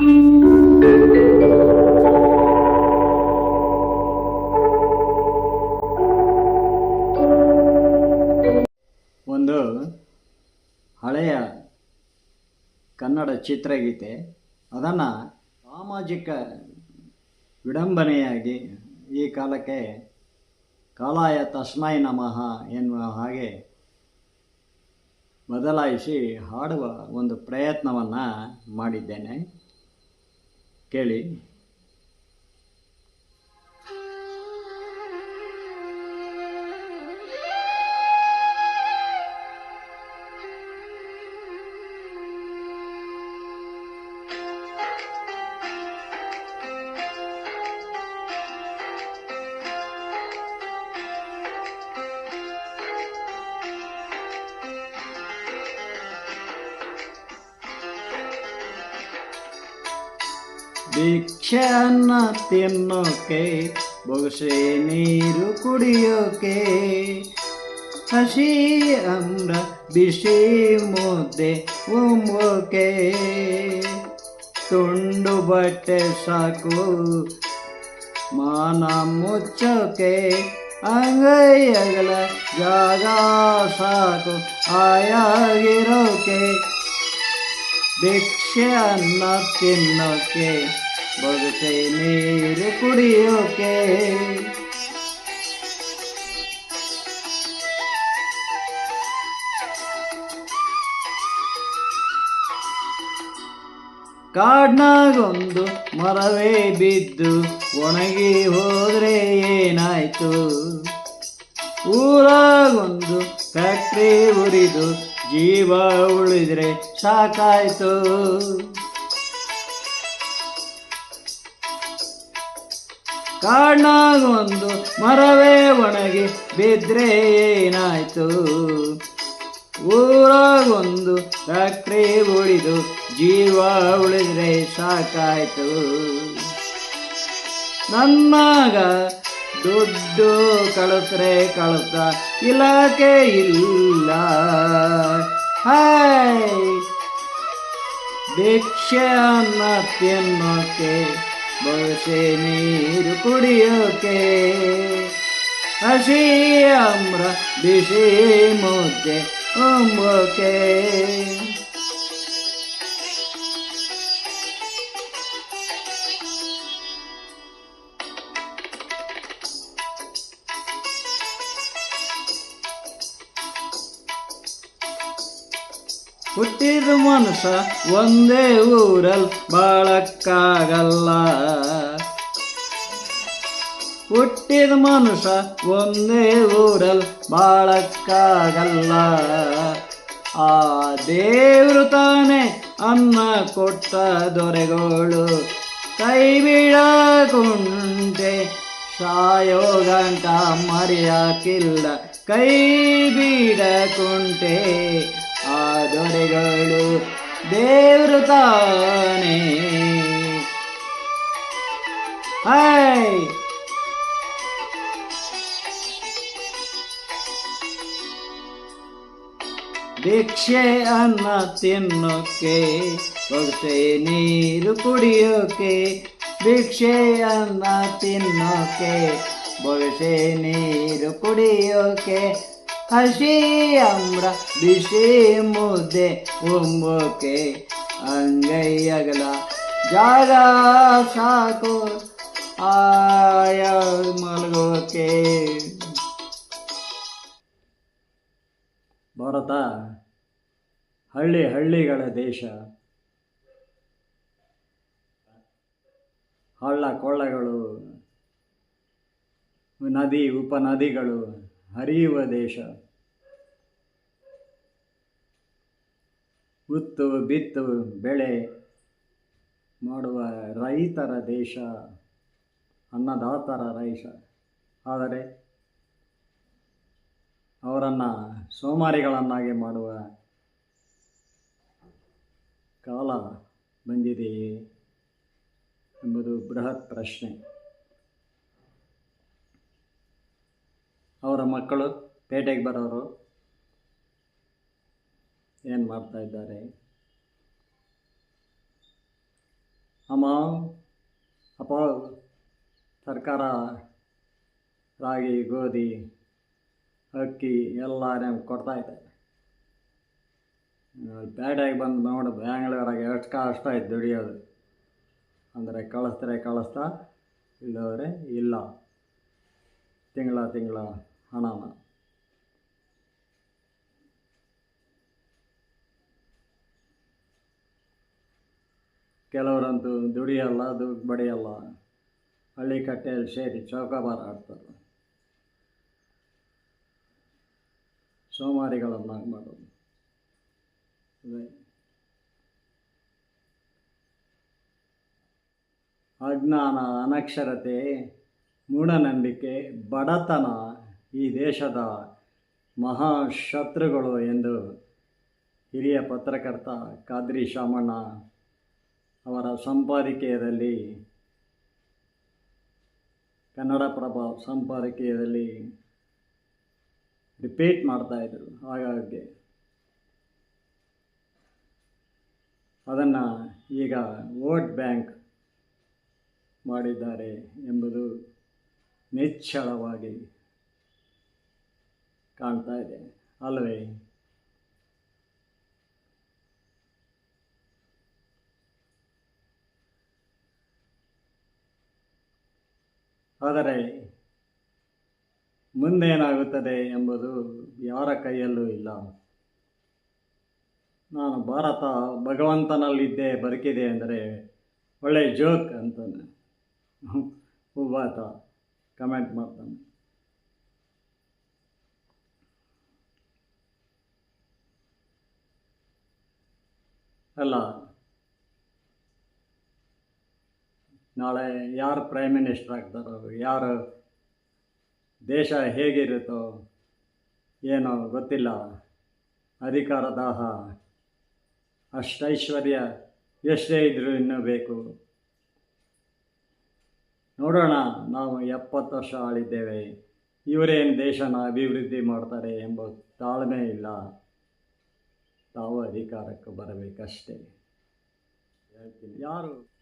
ಒಂದು ಹಳೆಯ ಕನ್ನಡ ಚಿತ್ರಗೀತೆ. ಅದನ್ನು ಸಾಮಾಜಿಕ ವಿಡಂಬನೆಯಾಗಿ ಈ ಕಾಲಕ್ಕೆ ಕಾಲಾಯ ತಸ್ಮೈ ನಮಃ ಎನ್ನುವ ಹಾಗೆ ಬದಲಾಯಿಸಿ ಹಾಡುವ ಒಂದು ಪ್ರಯತ್ನವನ್ನು ಮಾಡಿದ್ದೇನೆ. quelle est ಭಿಕ್ಷೆಯನ್ನ ತಿನ್ನೋಕೆ ಬೊಗಸೆ ನೀರು ಕುಡಿಯೋಕೆ ಹಸಿ ಅಮ್ರ ಬಿಸಿ ಮುದ್ದೆ ಉಂಬೋಕೆ ತುಂಡು ಬಟ್ಟೆ ಸಾಕು ಮಾನ ಮುಚ್ಚೋಕೆ ಅಂಗೈ ಅಗಲ ಜಾಗ ಸಾಕು ಆಯಾಗಿರೋಕೆ ಭಿಕ್ಷೆ ಅನ್ನ ತಿನ್ನೋಕೆ ಬದುಕೆ ನೀರು ಕುಡಿಯೋಕೆ. ಕಾಡ್ನಾಗೊಂದು ಮರವೇ ಬಿದ್ದು ಒಣಗಿ ಹೋದ್ರೆ ಏನಾಯ್ತು? ಊರಾಗೊಂದು ಫ್ಯಾಕ್ಟ್ರಿ ಉರಿದು ಜೀವ ಉಳಿದ್ರೆ ಸಾಕಾಯ್ತು. ಕಾಣಾಗೊಂದು ಮರವೇ ಒಣಗಿ ಬಿದ್ರೆ ಏನಾಯ್ತು? ಊರಾಗೊಂದು ಫ್ಯಾಕ್ಟ್ರಿ ಉಳಿದು ಜೀವ ಉಳಿದ್ರೆ ಸಾಕಾಯ್ತು. ನನ್ನಾಗ ದುಡ್ಡು ಕಳಿಸ್ರೆ ಕಳಿಸ್ತ ಇಲಾಖೆ ಇಲ್ಲ. ಹಾಯ್ ಭಿಕ್ಷೆ ಅನ್ನ ತಿನ್ನೋಕೆ ಬಸೆ ನೀರು ಕುಡಿಯೋಕೆ ಹಸಿ ಅಮ್ರ ಬಿಸಿ ಮುದ್ದೆ ಉಂಬೋಕೆ ಹುಟ್ಟಿದ ಮನುಷ್ಯ ಒಂದೇ ಊರಲ್ ಬಾಳಕ್ಕಾಗಲ್ಲ. ಹುಟ್ಟಿದ ಮನುಷ್ಯ ಒಂದೇ ಊರಲ್ ಬಾಳಕ್ಕಾಗಲ್ಲ. ಆ ದೇವರು ತಾನೆ ಅನ್ನ ಕೊಟ್ಟ ದೊರೆಗಳು. ಕೈ ಬಿಡಕೊಂಡೆ ಸಾಯೋ ಗಂಟ ಮರೆಯಾಕಿಲ್ಲ. ಕೈ ಬಿಡಕುಂಟೆ ಆ ದೊರೆಗಳು ದೇವ್ರು ತಾನೇ. ಹಾಯ್ ಭಿಕ್ಷೆ ಅನ್ನ ತಿನ್ನೋಕೆ ಬೊಗಸೆ ನೀರು ಕುಡಿಯೋಕೆ, ಭಿಕ್ಷೆ ಅನ್ನ ತಿನ್ನೋಕೆ ಬೊಗಸೆ ನೀರು ಕುಡಿಯೋಕೆ ಹಸಿ ಅಮ್ರ ಬಿಸಿ ಮುದ್ದೆ ಉಂಬೋಕೆ ಅಂಗೈಯಗಲ, ಜಾಗ ಸಾಕು, ಆಯ ಮಲಗೋಕೆ. ಭಾರತ, ಹಳ್ಳಿ ಹಳ್ಳಿಗಳ ದೇಶ. ಹಳ್ಳ ಕೊಳ್ಳಗಳು, ನದಿ ಉಪನದಿಗಳು. ಹರಿಯುವ ದೇಶ. ಉತ್ತು ಬಿತ್ತು ಬೆಳೆ ಮಾಡುವ ರೈತರ ದೇಶ, ಅನ್ನದಾತರ ರೈಶ. ಆದರೆ ಅವರನ್ನು ಸೋಮಾರಿಗಳನ್ನಾಗಿ ಮಾಡುವ ಕಾಲ ಬಂದಿದೆಯೇ ಎಂಬುದು ಬೃಹತ್ ಪ್ರಶ್ನೆ. ಅವರ ಮಕ್ಕಳು ಪೇಟೆಗೆ ಬರೋರು ಏನು ಮಾಡ್ತಾ ಇದ್ದಾರೆ? ಅಮ್ಮ, ಅಪ್ಪ, ಸರ್ಕಾರ, ರಾಗಿ, ಗೋಧಿ, ಅಕ್ಕಿ ಎಲ್ಲ ನಮ್ಗೆ ಇದೆ. ಪೇಟೆಗೆ ಬಂದು ನೋಡು, ಬ್ಯಾಂಗ್ಳೂರಾಗೆ ಎಷ್ಟು ಕಷ್ಟ ಆಯ್ತು ದುಡಿಯೋದು. ಅಂದರೆ ಕಳಿಸ್ತಾರೆ ಕಳಿಸ್ತಾ ಇಲ್ಲವರೆ ಇಲ್ಲ. ತಿಂಗಳ ತಿಂಗಳ ಹಣನ ಕೆಲವರಂತೂ ದುಡಿಯಲ್ಲ, ದುಡ್ಡು ಬಡಿಯಲ್ಲ ಹಳ್ಳಿ ಕಟ್ಟೆಯಲ್ಲಿ ಸೇರಿ ಚೌಕಾಬಾರ ಆಡ್ತಾರೆ. ಸೋಮಾರಿಗಳನ್ನಾಗಿ ಮಾಡೋದು. ಅಜ್ಞಾನ, ಅನಕ್ಷರತೆ, ಮೂಢನಂಬಿಕೆ, ಬಡತನ ಈ ದೇಶದ ಮಹಾಶತ್ರುಗಳು ಎಂದು ಹಿರಿಯ ಪತ್ರಕರ್ತ ಖಾದ್ರಿ ಶಾಮಣ್ಣ ಅವರ ಸಂಪಾದಕೀಯದಲ್ಲಿ, ಕನ್ನಡಪ್ರಭ ಸಂಪಾದಕೀಯದಲ್ಲಿ ರಿಪೀಟ್ ಮಾಡ್ತಾಯಿದ್ರು ಹಾಗಾಗಿ. ಅದನ್ನು ಈಗ ವೋಟ್ ಬ್ಯಾಂಕ್ ಮಾಡಿದ್ದಾರೆ ಎಂಬುದು ನಿಚ್ಚಳವಾಗಿ ಕಾಣ್ತಾ ಇದೆ. ಅಲ್ಲವೇ? ಆದರೆ ಮುಂದೇನಾಗುತ್ತದೆ ಎಂಬುದು ಯಾರ ಕೈಯಲ್ಲೂ ಇಲ್ಲ. ನಾನು ಭಾರತ ಭಗವಂತನಲ್ಲಿದ್ದೆ, ಬದುಕಿದೆ ಅಂದರೆ ಒಳ್ಳೆ ಜೋಕ್ ಅಂತಾನೆ. ಒಬ್ಬಾತ ಕಮೆಂಟ್ ಮಾಡ್ತಾನೆ. ಅಲ್ಲ. ನಾಳೆ ಯಾರು ಪ್ರೈಮ್ ಮಿನಿಸ್ಟರ್ ಆಗ್ತಾರೋ, ಯಾರು ದೇಶ ಹೇಗಿರುತ್ತೋ ಏನೋ ಗೊತ್ತಿಲ್ಲ. ಅಧಿಕಾರ ದಾಹ, ಅಷ್ಟೈಶ್ವರ್ಯ ಎಷ್ಟೇ ಇದ್ರೂ ಇನ್ನೂ ಬೇಕು. ನೋಡೋಣ, ನಾವು ಎಪ್ಪತ್ತು ವರ್ಷ ಆಳಿದ್ದೇವೆ. ಇವರೇನು ದೇಶನ ಅಭಿವೃದ್ಧಿ ಮಾಡ್ತಾರೆ ಎಂಬ ತಾಳ್ಮೆ ಇಲ್ಲ. ತಾವು ಅಧಿಕಾರಕ್ಕೆ ಬರಬೇಕಷ್ಟೇ. ಹೇಳ್ತೀನಿ. ಯಾರು